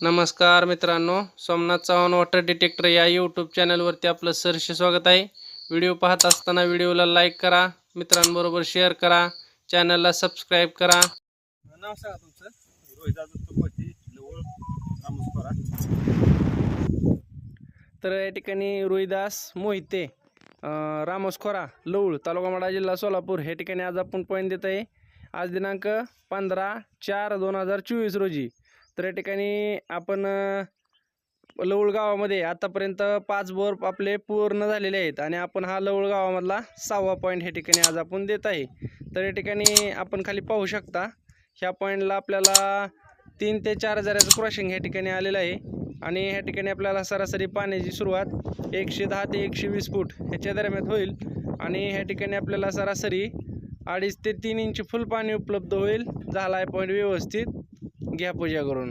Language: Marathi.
नमस्कार मित्रांनो सोमनाथ चव्हाण वॉटर डिटेक्टर या यूट्यूब चॅनलवरती आपलं सरसे स्वागत आहे. व्हिडिओ पाहत असताना व्हिडिओला लाईक करा मित्रांबरोबर शेअर करा चॅनलला सबस्क्राईब करा. नाव सांगा तुमचं तर या ठिकाणी रोहिदास मोहिते अं, रामोस खोरा लवळ तालुका माडा जिल्हा सोलापूर हे ठिकाणी आज आपण पॉईंट देत आहे. आज दिनांक पंधरा चार दोन हजार चोवीस रोजी. तर या ठिकाणी आपण लवळगावामध्ये लवळ गावामध्ये आतापर्यंत पाच बोर आपले पूर्ण झालेले आहेत आणि आपण हा लवळ गावामधला सहावा पॉईंट ह्या ठिकाणी आज आपण देत आहे. तर या ठिकाणी आपण खाली पाहू शकता ह्या पॉईंटला आपल्याला तीन ते चार हजाराचं क्रॉशिंग ह्या ठिकाणी आलेलं आहे. आणि ह्या ठिकाणी आपल्याला सरासरी पाण्याची सुरुवात एकशे दहा ते एकशे वीस फूट ह्याच्या दरम्यान होईल. आणि ह्या ठिकाणी आपल्याला सरासरी अडीच ते तीन इंच फुल पाणी उपलब्ध होईल. झाला आहे पॉईंट व्यवस्थित. গিয়া পূজা করুন।